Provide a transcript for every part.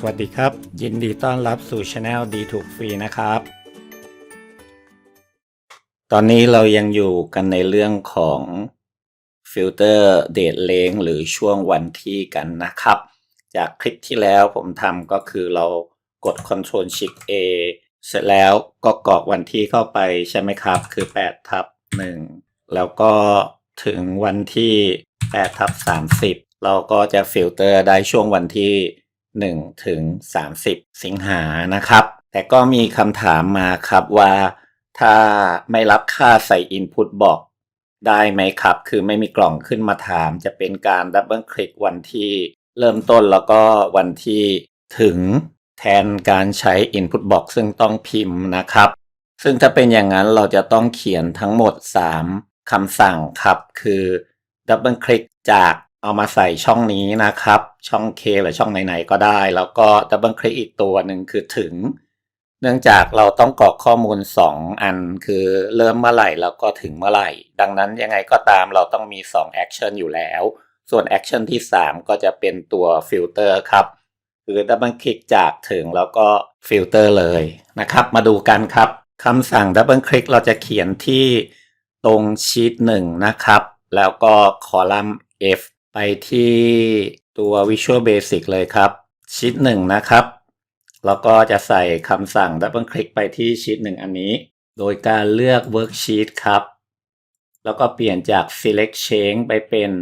สวัสดีครับ ยินดีต้อนรับสู่ช anel ดีถูกฟรีนะครับ ตอนนี้เรายังอยู่กันในเรื่องของฟิลเตอร์เดทเลงหรือช่วงวันที่กันนะครับ จากคลิปที่แล้วผมทำก็คือเรากด Ctrl Shift A เสร็จแล้วก็กรอกวันที่เข้าไปใช่ไหมครับ คือ8ทับ1แล้วก็ถึงวันที่8ทับ30 เราก็จะฟิลเตอร์ได้ช่วงวันที่ 1 ถึง 30 สิงหานะครับ แต่ก็มีคำถามมาครับว่า ถ้าไม่รับค่าใส่ Input บอกได้ไหมครับ คือไม่มีกล่องขึ้นมาถาม จะเป็นการดับเบิลคลิกวันที่เริ่มต้นแล้วก็วันที่ถึงแทนการใช้ Input Box ซึ่งต้องพิมพ์นะครับ ซึ่งถ้าเป็นอย่างนั้นเราจะต้องเขียนทั้งหมด 3คำสั่งครับ คือดับเบิลคลิกจาก เอามาใส่ช่องนี้นะครับ ช่อง K หรือช่องไหนๆก็ได้ แล้วก็ดับเบิลคลิกอีกตัวหนึ่งคือถึง เนื่องจากเราต้องกรอกข้อมูล 2 อันคือเริ่มเมื่อไหร่แล้วก็ถึงเมื่อไหร่ ดังนั้นยังไงก็ตามเราต้องมี2 action อยู่แล้ว ส่วน action ที่ 3 ก็จะเป็นตัวฟิลเตอร์ครับคือดับเบิลคลิกจากถึงแล้วก็ฟิลเตอร์เลยนะครับ มาดูกันครับคำสั่งดับเบิลคลิกเราจะเขียนที่ตรงชีตหนึ่งนะครับ แล้วก็คอลัมน์ F ไปที่ตัว Visual Basic เลยครับชีตหนึ่งนะครับ แล้วก็จะใส่คำสั่งดับเบิลคลิกไปที่ชีตหนึ่งอันนี้ โดยการเลือก Worksheet ครับ แล้วก็เปลี่ยนจาก Select Change ไปเป็น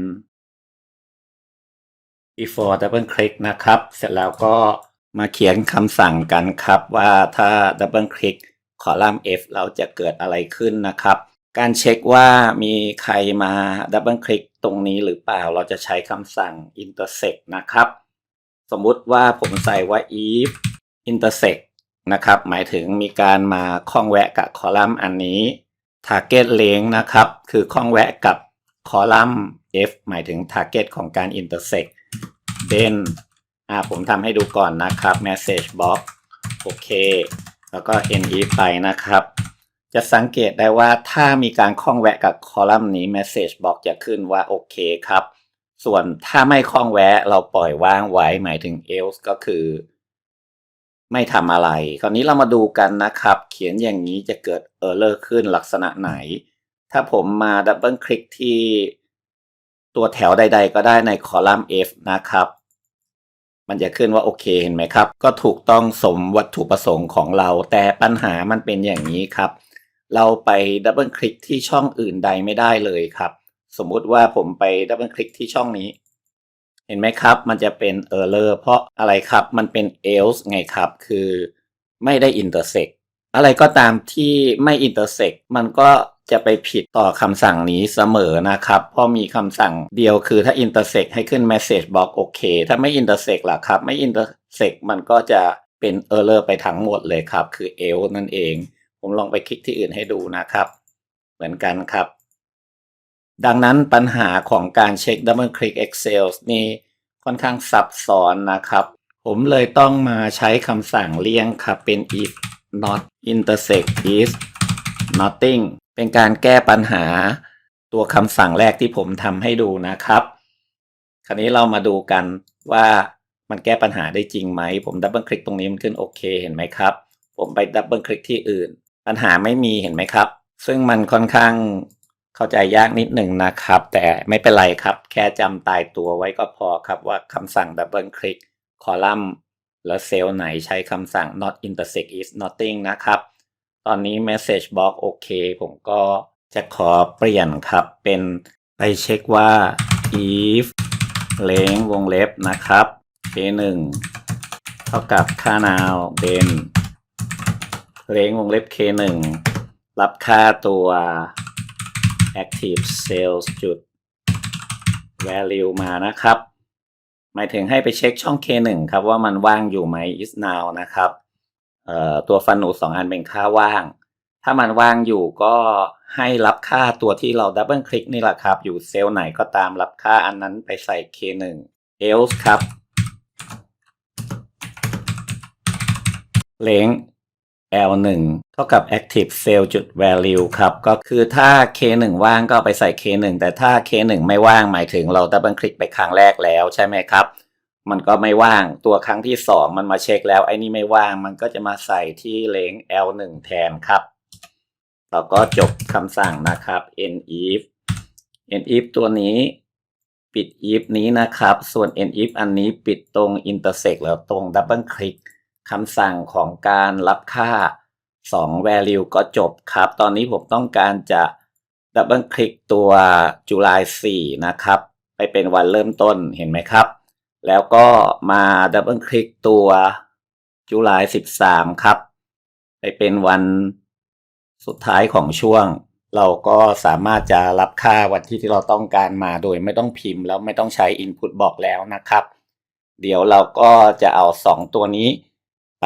before double click นะครับ เสร็จแล้วก็มาเขียนคำสั่งกันครับว่าถ้า double click คอลัมน์ F เราจะเกิดอะไรขึ้นนะครับ การเช็คว่ามีใครมา double click ตรงนี้หรือเปล่า เราจะใช้คำสั่ง intersect นะครับ สมมุติว่าผมใส่ว่า if intersect นะครับ หมายถึงมีการมาข้องแวะกับคอลัมน์อันนี้ target length นะครับ คือข้องแวะกับคอลัมน์ F หมายถึง target ของการ intersect then อ่าผมทำให้ดูก่อนนะครับ message box โอเค แล้วก็ NE ไปนะครับ จะสังเกตได้ว่าถ้ามีการข้องแวะกับคอลัมน์นี้ message box จะขึ้นว่าโอเคครับ ส่วนถ้าไม่ข้องแวะเราปล่อยว่างไว้หมายถึง else ก็คือ ไม่ทำอะไร คราวนี้เรามาดูกันนะครับ เขียนอย่างนี้จะเกิด error ขึ้นลักษณะไหน ถ้าผมมาดับเบิลคลิกที่ตัวแถวใด ๆ ก็ได้ในคอลัมน์ F นะครับมันจะขึ้นว่าโอเคเห็นไหมครับ ก็ถูกต้องสมวัตถุประสงค์ของเรา แต่ปัญหามันเป็นอย่างนี้ครับ เราไปดับเบิลคลิกที่ช่องอื่นใดไม่ได้เลยครับ สมมุติว่าผมไปดับเบิลคลิกที่ช่องนี้ เห็นไหมครับ มันจะเป็น error เพราะอะไรครับ มันเป็น else ไงครับ คือไม่ได้ intersect อะไรก็ตามที่ไม่ intersect มันก็จะไปผิดต่อคำสั่งนี้เสมอนะครับ เพราะมีคำสั่งเดียวคือถ้า intersect ให้ขึ้น message box โอเค ถ้าไม่ intersect ล่ะครับ ไม่ intersect มันก็จะเป็น error ไปทั้งหมดเลยครับ คือ else นั่นเอง ผมลองไปคลิกที่อื่นให้ดูนะครับ เหมือนกันครับ ดังนั้นปัญหาของการเช็ค double click Excel นี่ค่อนข้างซับซ้อนนะครับ ผมเลยต้องมาใช้คำสั่งเลี่ยงครับ เป็น if not intersect is nothing เป็นการแก้ปัญหาตัวคำสั่งแรกที่ผมทำให้ดูนะครับ คราวนี้เรามาดูกันว่ามันแก้ปัญหาได้จริงไหม ผมดับเบิลคลิกตรงนี้มันขึ้นโอเคเห็นไหมครับ ผมไปดับเบิลคลิกที่อื่น ปัญหาไม่มีเห็นไหมครับ ซึ่งมันค่อนข้างเข้าใจยากนิดหนึ่งนะครับ แต่ไม่เป็นไรครับ แค่จำตายตัวไว้ก็พอครับว่าคำสั่งดับเบิลคลิกคอลัมน์แล้วเซลล์ไหนใช้คำสั่ง not intersect is nothing นะครับ ตอนนี้ message box โอเค ผมก็จะขอเปลี่ยนครับเป็นไปเช็คว่า if เลงวงเล็บนะครับ k1 เท่ากับค่านาวเป็น เลงวงเล็บ k1 รับค่าตัว active sales จุด value มานะครับ หมายถึงให้ไปเช็คช่อง k1 ครับว่ามันว่างอยู่ไหม is now นะครับตัวฟันหนูสองอันเป็นค่าว่าง ถ้ามันว่างอยู่ก็ให้รับค่าตัวที่เราดับเบิลคลิกนี่แหละครับ อยู่เซลล์ไหนก็ตามรับค่าอันนั้นไปใส่ K1 else ครับเล้ง L1 เท่ากับ active cell จุด value ครับ ก็คือถ้า K1 ว่างก็ไปใส่ K1 แต่ถ้า K1 ไม่ว่างหมายถึงเราดับเบิลคลิกไปครั้งแรกแล้วใช่ไหมครับ มันก็ไม่ว่างตัวครั้งที่สองมันมาเช็คแล้วไอ้นี่ไม่ว่างมันก็จะมาใส่ที่เลง L1 แทนครับ เราก็จบคำสั่งนะครับ nif nif ตัวนี้ปิด if นี้นะครับ ส่วน nif อันนี้ปิดตรง intersect แล้วตรง double click คำสั่งของการรับค่า 2 value ก็จบครับ ตอนนี้ผมต้องการจะ double click ตัว July 4 นะครับ ไปเป็นวันเริ่มต้นเห็นไหมครับ แล้วก็มา double click ตัว July 13 ครับ ไปเป็นวันสุดท้ายของช่วง เราก็สามารถจะรับค่าวันที่ที่เราต้องการมาโดยไม่ต้องพิมพ์แล้วไม่ต้องใช้ input บอกแล้วนะครับ เดี๋ยวเราก็จะเอา 2 ตัวนี้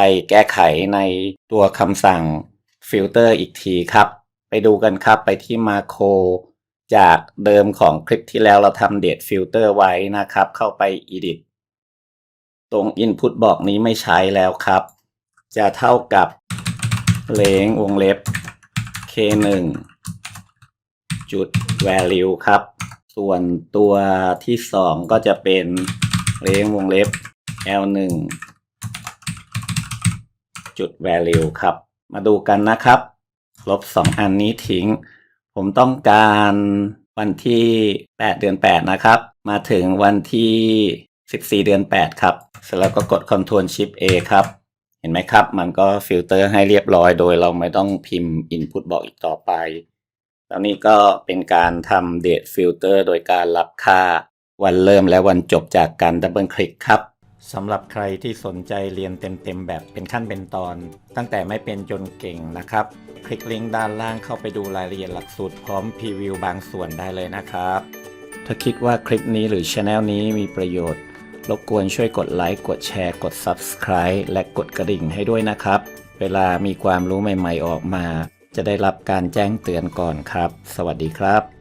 ไปแก้ไขในตัวคำสั่งฟิลเตอร์อีกทีครับ ไปดูกันครับไปที่มาโครจากเดิมของคลิปที่แล้วเราทำเดทฟิลเตอร์ไว้นะครับ เข้าไป edit ตรง input บอกนี้ไม่ใช้แล้วครับ จะเท่ากับเลงวงเล็บ k1 จุด value ครับ ส่วนตัวที่สองก็จะเป็นเลงวงเล็บ l1 จุด value ครับ มาดูกันนะครับ ลบ 2 อันนี้ทิ้ง ผมต้องการวันที่ 8 เดือน 8 นะครับ มาถึงวันที่ 14 เดือน 8 ครับ เสร็จแล้วก็กด Ctrl Shift A ครับ เห็นไหมครับ มันก็ฟิลเตอร์ให้เรียบร้อยโดยเราไม่ต้องพิมพ์ Input บอกอีกต่อไป แล้วนี่ก็เป็นการทำ Date Filter โดยการรับค่าวันเริ่มและวันจบจากการดับเบิลคลิกครับ สำหรับใครที่สนใจเรียนเต็มๆ แบบเป็นขั้นเป็นตอน ตั้งแต่ไม่เป็นจนเก่งนะครับ คลิกลิงก์ด้านล่างเข้าไปดูรายละเอียดหลักสูตรพร้อมพรีวิวบางส่วนได้เลยนะครับ ถ้าคิดว่าคลิปนี้หรือช anel นี้มีประโยชน์ รบกวนช่วยกดไลค์กดแชร์ กด Subscribe และกดกระดิ่งให้ด้วยนะครับ เวลามีความรู้ใหม่ๆออกมา จะได้รับการแจ้งเตือนก่อนครับ สวัสดีครับ